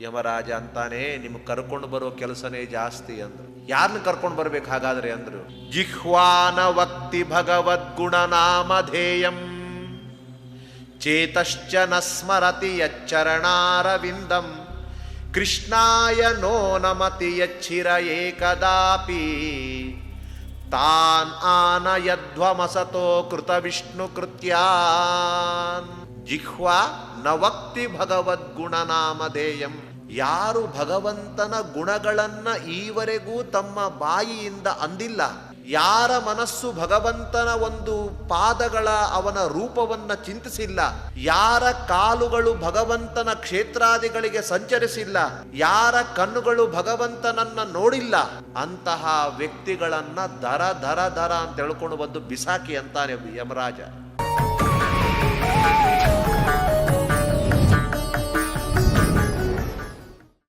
ಯಮರಾಜ ಅಂತಾನೆ, ನಿಮ್ಗೆ ಕರ್ಕೊಂಡು ಬರೋ ಕೆಲಸನೇ ಜಾಸ್ತಿ ಅಂದ್ರು. ಯಾರನ್ನ ಕರ್ಕೊಂಡು ಬರ್ಬೇಕು ಹಾಗಾದ್ರೆ ಅಂದ್ರು? ಜಿಹ್ವಾನ ವಕ್ತಿ ಭಗವದ್ಗುಣ ನಾಮಧೇಯಂ ಚೇತಶ್ಚ ನ ಸ್ಮರತಿ ಯಚ್ಚರಣಾರವಿಂದಂ. ಕೃಷ್ಣಾಯ ನೋ ನಮತಿ ಯಚ್ಚಿರ ಏಕದಾಪಿ. ತಾನ್ ಆನಯಧ್ವಮಸತೋ ಕೃತ ವಿಷ್ಣು ಕೃತ್ಯಾನ್. ಜಿಹ್ವಾ ನವಕ್ತಿ ಭಗವದ್ಗುಣನಾಮಧೇಯಂ. ಯಾರು ಭಗವಂತನ ಗುಣಗಳನ್ನ ಈವರೆಗೂ ತಮ್ಮ ಬಾಯಿಯಿಂದ ಅಂದಿಲ್ಲ, ಯಾರ ಮನಸ್ಸು ಭಗವಂತನ ಒಂದು ಪಾದಗಳ ಅವನ ರೂಪವನ್ನ ಚಿಂತಿಸಿಲ್ಲ, ಯಾರ ಕಾಲುಗಳು ಭಗವಂತನ ಕ್ಷೇತ್ರಾದಿಗಳಿಗೆ ಸಂಚರಿಸಿಲ್ಲ, ಯಾರ ಕಣ್ಣುಗಳು ಭಗವಂತನನ್ನ ನೋಡಿಲ್ಲ, ಅಂತಹ ವ್ಯಕ್ತಿಗಳನ್ನ ದರ ದರ ದರ ಅಂತ ಹೇಳ್ಕೊಂಡು ಬಂದು ಬಿಸಾಕಿ ಅಂತಾನೆ ಯಮರಾಜ.